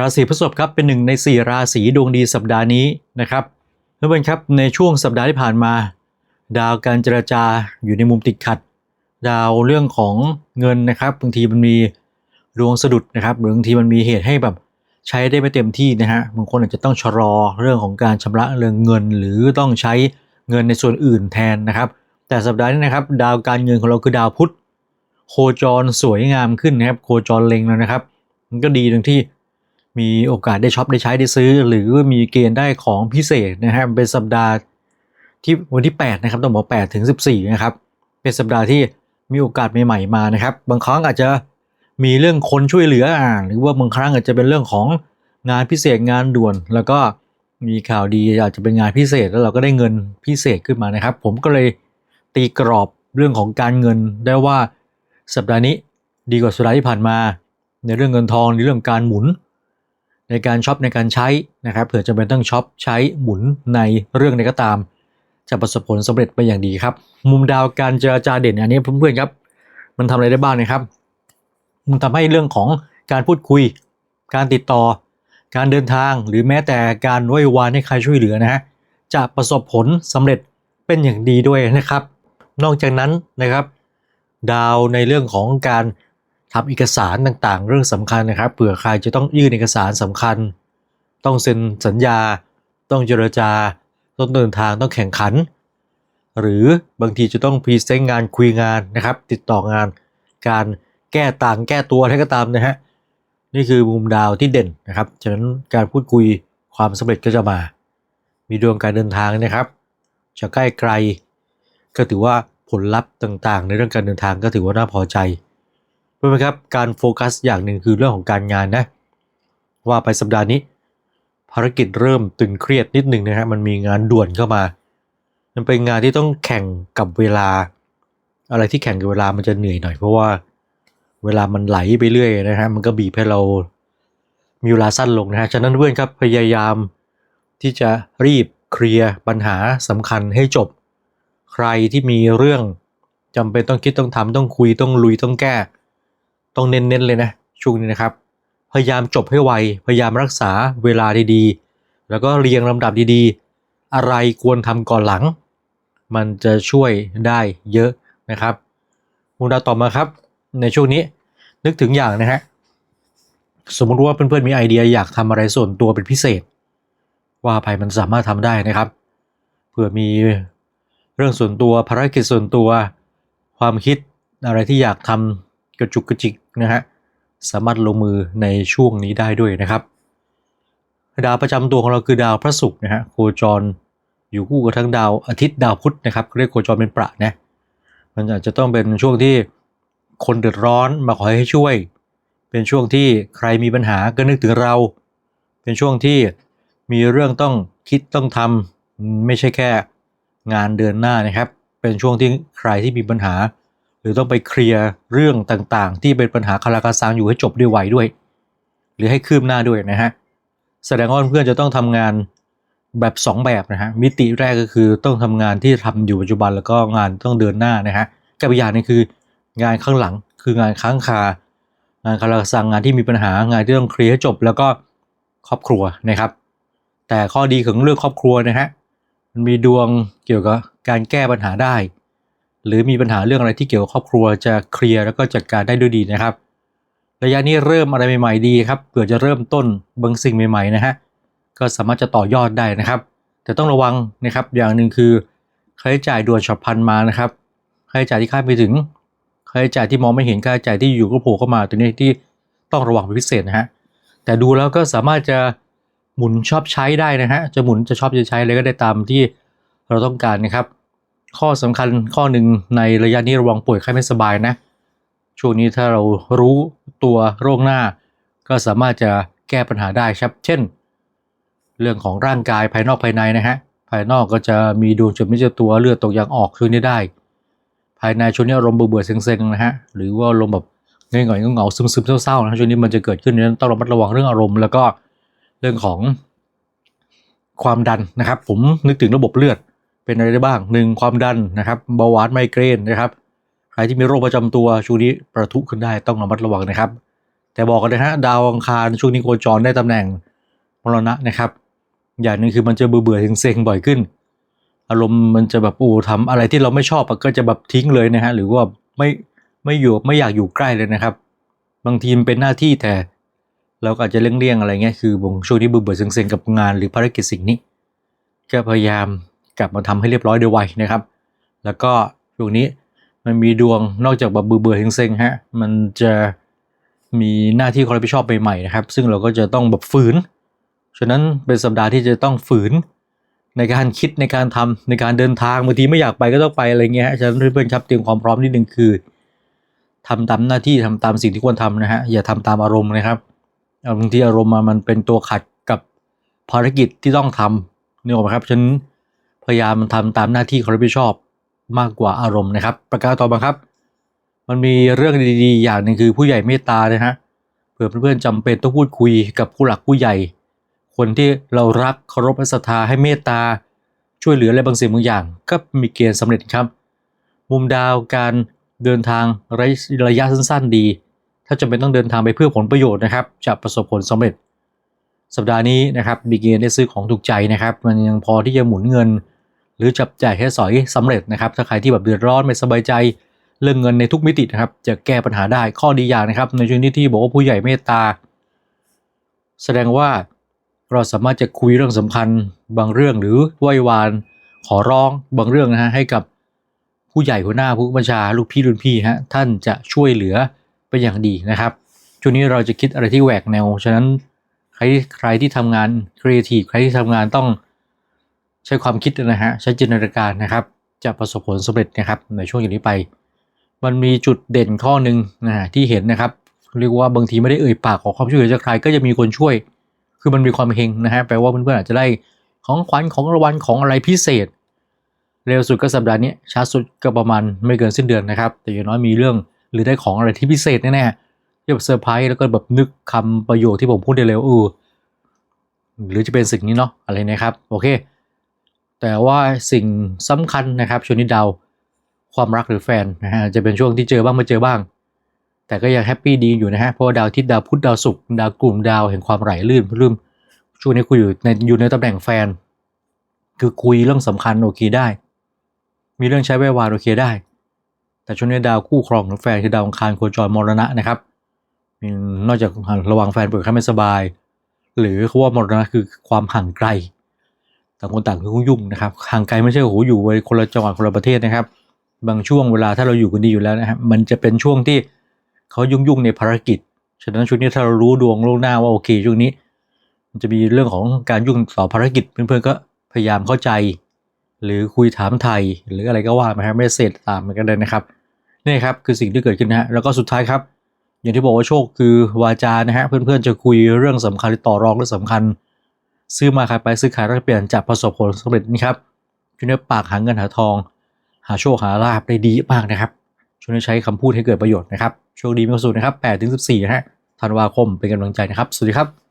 ราศีพฤษภครับเป็นหนึ่งใน 4 ราศีดวงดีสัปดาห์นี้นะครับเพื่อนๆครับในช่วงสัปดาห์ที่ผ่านมา ดาวการเจรจาอยู่ในมุมติดขัด ดาวเรื่องของเงินนะครับบางทีมันมีดวงสะดุดนะครับหรือบางทีมันมีเหตุให้แบบใช้ได้ไม่เต็มที่นะฮะบางคนอาจจะต้องชะลอเรื่องของการชำระเรื่องเงิน หรือต้องใช้เงินในส่วนอื่นแทนนะครับ แต่สัปดาห์นี้นะครับ ดาวการเงินของเราคือดาวพุธโคจรสวยงามขึ้นนะครับ โคจรเล็งแล้วนะครับ มันก็ดีตรงที่ มีโอกาสได้ช็อปได้ใช้ได้ซื้อ หรือมีเกณฑ์ได้ของพิเศษนะครับเป็นสัปดาห์ที่วันที่ 8 นะครับต้องบอก8ถึง 14 นะครับ เป็นสัปดาห์ที่มีโอกาสใหม่ๆมานะครับ บางครั้งอาจจะมีเรื่องคนช่วยเหลืออ่าหรือว่าบางครั้งอาจจะเป็นเรื่องของงานพิเศษงานด่วน แล้วก็มีข่าวดีอาจจะเป็นงานพิเศษแล้วเราก็ได้เงินพิเศษขึ้นมานะครับ ผมก็เลยตีกรอบเรื่องของการเงินได้ว่าสัปดาห์นี้ดีกว่าสัปดาห์ที่ผ่านมา ในเรื่องเงินทองในเรื่องการหมุน ในการช็อปในการใช้นะครับเผื่อจะเป็นต้องช็อปใช้หมุนในเรื่องใดก็ตาม จะประสบผลสำเร็จไปอย่างดีครับ มุมดาวการเจรจาเด่นอันนี้เพื่อนๆครับ มันทำอะไรได้บ้างนะครับ มันทำให้เรื่องของการพูดคุย การติดต่อ การเดินทาง หรือแม้แต่การไหว้วานให้ใครช่วยเหลือนะฮะจะประสบผลสำเร็จเป็นอย่างดีด้วยนะครับ นอกจากนั้นนะครับ ดาวในเรื่องของการ ทำเอกสารต่างๆ เรื่องสำคัญนะครับเผื่อใครจะต้องยื่นเอกสารสำคัญ ต้องเซ็นสัญญา ต้องเจรจา ต้องเดินทางต้องแข่งขัน หรือบางทีจะต้องพรีเซนต์งานคุยงานนะครับ ติดต่องาน การแก้ต่างแก้ตัวอะไรก็ตามนะฮะนี่คือมุมดาวที่เด่นนะครับฉะนั้นการพูดคุยความสำเร็จก็จะมา มีดวงการเดินทางนะครับจะใกล้ไกล ก็ถือว่าผลลัพธ์ต่างๆ ในเรื่องการเดินทางก็ถือว่าน่าพอใจ เพื่อนๆครับการโฟกัสอย่างหนึ่งคือเรื่องของการงานนะ ว่าไปสัปดาห์นี้ ภารกิจเริ่มตึงเครียดนิดหนึ่งนะฮะมันมีงานด่วนเข้ามา มันเป็นงานที่ต้องแข่งกับเวลา อะไรที่แข่งกับเวลามันจะเหนื่อยหน่อย เพราะว่าเวลามันไหลไปเรื่อยนะฮะมันก็บีบให้เรามีเวลาสั้นลงนะฮะฉะนั้นเพื่อนครับพยายามที่จะรีบเคลียร์ปัญหาสำคัญให้จบ ใครที่มีเรื่องจำเป็นต้องคิดต้องทำต้องคุยต้องลุยต้องแก้ ต้องเน้นๆเลยนะช่วงนี้นะครับ พยายามจบให้ไว พยายามรักษาเวลาดีๆ แล้วก็เรียงลำดับดีๆ อะไรควรทำก่อนหลัง มันจะช่วยได้เยอะนะครับมุมดาวต่อมาครับ ในช่วงนี้นึกถึงอย่างนะฮะสมมติว่าเพื่อนๆมีไอเดียอยากทำอะไรส่วนตัวเป็นพิเศษ ว่าไปมันสามารถทำได้นะครับเผื่อมีเรื่องส่วนตัวภารกิจส่วนตัว ความคิดอะไรที่อยากทำกระจุกกระจิก นะฮะสามารถลงมือในช่วงนี้ได้ด้วยนะครับดาวประจำตัวของเราคือดาวพระศุกร์นะฮะโคจรอยู่คู่กับทั้งดาวอาทิตย์ดาวพุธนะครับเรียกโคจรเป็นประนะมันอาจจะต้องเป็นช่วงที่คนเดือดร้อนมาขอให้ช่วย เป็นช่วงที่ใครมีปัญหาก็นึกถึงเรา เป็นช่วงที่มีเรื่องต้องคิดต้องทำไม่ใช่แค่งานเดือนหน้านะครับ เป็นช่วงที่ใครที่มีปัญหา หรือต้องไปเคลียร์เรื่องต่างๆ ที่เป็นปัญหาคาราคาซังอยู่ให้จบด้วยไวด้วย หรือให้คืบหน้าด้วยนะฮะแสดงว่าเพื่อนจะต้องทำงานแบบ 2 แบบนะฮะมิติแรกก็คือต้องทำงานที่ทำอยู่ปัจจุบันแล้วก็งานต้องเดินหน้านะฮะกับอีกอย่างนึงคืองานข้างหลังคืองานค้างคางานคาราคาซังงานที่มีปัญหางานที่ต้องเคลียร์ให้จบแล้วก็ครอบครัวนะครับ แต่ข้อดีของเรื่องครอบครัวนะฮะมันมีดวงเกี่ยวกับการแก้ปัญหาได้ หรือมีปัญหาเรื่องอะไรที่เกี่ยวกับครอบครัวจะเคลียร์แล้วก็จัดการได้ด้วยดีนะครับ ระยะนี้เริ่มอะไรใหม่ๆดีครับเผื่อจะเริ่มต้นบางสิ่งใหม่ๆนะฮะก็สามารถจะต่อยอดได้นะครับ แต่ต้องระวังนะครับอย่างหนึ่งคือค่าใช้จ่ายด่วนฉับพลันมานะครับค่าใช้จ่ายที่คาดไม่ถึงค่าใช้จ่ายที่มองไม่เห็นค่าใช้จ่ายที่อยู่ก็โผล่เข้ามาตัวนี้ที่ต้องระวังเป็นพิเศษนะฮะแต่ดูแล้วก็สามารถจะหมุนชอบใช้ได้นะฮะจะหมุนจะชอบจะใช้อะไรก็ได้ตามที่เราต้องการนะครับ ข้อสำคัญข้อหนึ่งในระยะนี้ระวังป่วยไข้ไม่สบายนะ ช่วงนี้ถ้าเรารู้ตัวโรคหน้า ก็สามารถจะแก้ปัญหาได้ครับ เช่น เรื่องของร่างกายภายนอกภายในนะฮะ ภายนอกก็จะมีดวงจุดไม่เจอตัวเลือดตกยางออกช่วงนี้ได้ ภายในช่วงนี้อารมณ์เบื่อๆเซ็งๆนะฮะ หรือว่าอารมณ์แบบเงยหงอยเงาๆซึมๆเศร้าๆนะช่วงนี้มันจะเกิดขึ้นนั้นต้องระมัดระวังเรื่องอารมณ์แล้วก็เรื่องของความดันนะครับ ผมนึกถึงระบบเลือด เป็นอะไรได้บ้างหนึ่งความดันนะครับเบาหวานไมเกรนนะครับใครที่มีโรคประจำตัวช่วงนี้ประทุขึ้นได้ต้องระมัดระวังนะครับ แต่บอกกันนะฮะดาวอังคารช่วงนี้โคจรได้ตำแหน่งมรณะนะครับ อย่างหนึงคือมันจะเบื่อเบื่อๆเซ็งๆบ่อยขึ้น อารมณ์มันจะแบบอูทำอะไรที่เราไม่ชอบก็จะแบบทิ้งเลยนะฮะหรือว่าไม่ไม่อยู่ไม่อยากอยู่ใกล้เลยนะครับ บางทีมันเป็นหน้าที่แต่เราก็อาจจะเลี่ยงๆอะไรเงี้ยคือบางช่วงที่เบื่อเบื่อเซ็งๆกับงานหรือภารกิจสิ่งนี้ก็พยายาม กลับมาทำให้เรียบร้อยโดยไวนะครับ แล้วก็ช่วงนี้มันมีดวงนอกจากแบบเบื่อเบื่อๆเซ็งๆฮะมันจะมีหน้าที่ความรับผิดชอบใหม่ๆนะครับ ซึ่งเราก็จะต้องแบบฝืน ฉะนั้นเป็นสัปดาห์ที่จะต้องฝืน ในการคิดในการทำในการเดินทางบางทีไม่อยากไปก็ต้องไปอะไรเงี้ยฮะฉะนั้นเพื่อนๆครับเตรียมความพร้อมนิดนึงคือทำตามหน้าที่ทำตามสิ่งที่ควรทำนะฮะอย่าทำตามอารมณ์นะครับอาบางทีอารมณ์มันเป็นตัวขัดกับภารกิจที่ต้องทำนี่ออกไหมครับฉะนั้น พยายามทำตามหน้าที่ความรับผิดชอบมากกว่าอารมณ์นะครับ ประการต่อมาครับ มันมีเรื่องดีๆ อย่างหนึ่งคือผู้ใหญ่เมตตานะฮะเผื่อเพื่อนๆจำเป็นต้องพูดคุยกับผู้หลักผู้ใหญ่ คนที่เรารักเคารพและศรัทธาให้เมตตา ช่วยเหลืออะไรบางสิ่งบางอย่าง ก็มีเกณฑ์สำเร็จครับ มุมดาวการเดินทางระยะสั้นๆดี ถ้าจำเป็นต้องเดินทางไปเพื่อผลประโยชน์นะครับ จะประสบผลสำเร็จ สัปดาห์นี้นะครับมีเกณฑ์ได้ซื้อของถูกใจนะครับ มันยังพอที่จะหมุนเงิน รือจับจ่ายแค่สอยสำเร็จนะครับ ถ้าใครที่แบบเดือดร้อนไม่สบายใจเรื่องเงินในทุกมิตินะครับ จะแก้ปัญหาได้ข้อดีอย่างนะครับ ในช่วงนี้ที่บอกว่าผู้ใหญ่เมตตา แสดงว่าเราสามารถจะคุยเรื่องสำคัญบางเรื่องหรือไหว้วาน ขอร้องบางเรื่องนะฮะให้กับผู้ใหญ่หัวหน้าผู้บัญชาลูกพี่รุ่นพี่ฮะท่านจะช่วยเหลือเป็นอย่างดีนะครับช่วงนี้เราจะคิดอะไรที่แหวกแนว ฉะนั้นใครใครที่ทำงานครีเอทีฟใครที่ทำงานต้อง ใช้ความคิดนะฮะใช้จินตนาการนะครับ จะประสบผลสำเร็จนะครับในช่วงอย่างนี้ไป มันมีจุดเด่นข้อหนึ่งนะฮะที่เห็นนะครับเรียกว่าบางทีไม่ได้เอ่ยปากขอความช่วยเหลือจากใครก็จะมีคนช่วย คือมันมีความเฮงนะฮะแปลว่าเพื่อนๆอาจจะได้ของขวัญของรางวัลของอะไรพิเศษ เร็วสุดก็สัปดาห์นี้ช้าสุดก็ประมาณไม่เกินสิ้นเดือนนะครับ แต่อย่างน้อยมีเรื่องหรือได้ของอะไรที่พิเศษแน่ๆที่แบบเซอร์ไพรส์แล้วก็แบบนึกคำประโยคที่ผมพูดได้เร็วเออหรือจะเป็นสิ่งนี้เนาะอะไรนะครับ โอเค แต่ว่าสิ่งสำคัญนะครับชวงนี้ดาวความรักหรือแฟนนะฮะจะเป็นช่วงที่เจอบ้างไม่เจอบ้าง แต่ก็ยังแฮปปี้ดีอยู่นะฮะเพราะาดาวทิตย์ดาวพุธดาวศุกร์ดาวกลุ่มดาวแห่งความไหลลื่นรื่มช่วงนี้คุยอยู่ในอยู่ในตำแหน่งแฟน คือคุยเรื่องสำคัญโอเคได้ มีเรื่องใช้ไว้วานโอเคได้ แต่ช่วงนี้ดาวคู่ครองขอแฟนคือดาวองคารโคจรมรณะนะครับนอกจากระวังแฟนป่วยไข้ไม่สบาย หรือเขาว่ามรณะคือความห่างไกล ต่างคนต่างคือยุ่งนะครับห่างไกลไม่ใช่โอ้โหอยู่ไว้คนละจังหวัดคนละประเทศนะครับ บางช่วงเวลาถ้าเราอยู่กันดีอยู่แล้วนะครับมันจะเป็นช่วงที่เขายุ่งๆในภารกิจฉะนั้นช่วงนี้ถ้าเรารู้ดวงล่วงหน้าว่าโอเคช่วงนี้ มันจะมีเรื่องของการยุ่งต่อภารกิจเพื่อนๆก็พยายามเข้าใจ หรือคุยถามไทย หรืออะไรก็ว่ามาครับไม่เสร็จตามมันกันเลยนะครับนี่ครับคือสิ่งที่เกิดขึ้นนะฮะแล้วก็สุดท้ายครับ อย่างที่บอกว่าโชคคือวาจานะฮะเพื่อนๆจะคุยเรื่องสำคัญหรือต่อรองเรื่องสำคัญ ซื้อมาขายไปซื้อขายแล้วก็เปลี่ยนจากประสบผลสำเร็จนี่ครับช่วงนี้ปากหาเงินหาทอง หาโชคหาลาภได้ดีมากนะครับช่วงนี้ใช้คำพูดให้เกิดประโยชน์นะครับโชคดีมีความสุขนะครับ8ถึง14นะฮะธันวาคมเป็นกำลังใจนะครับ สวัสดีครับ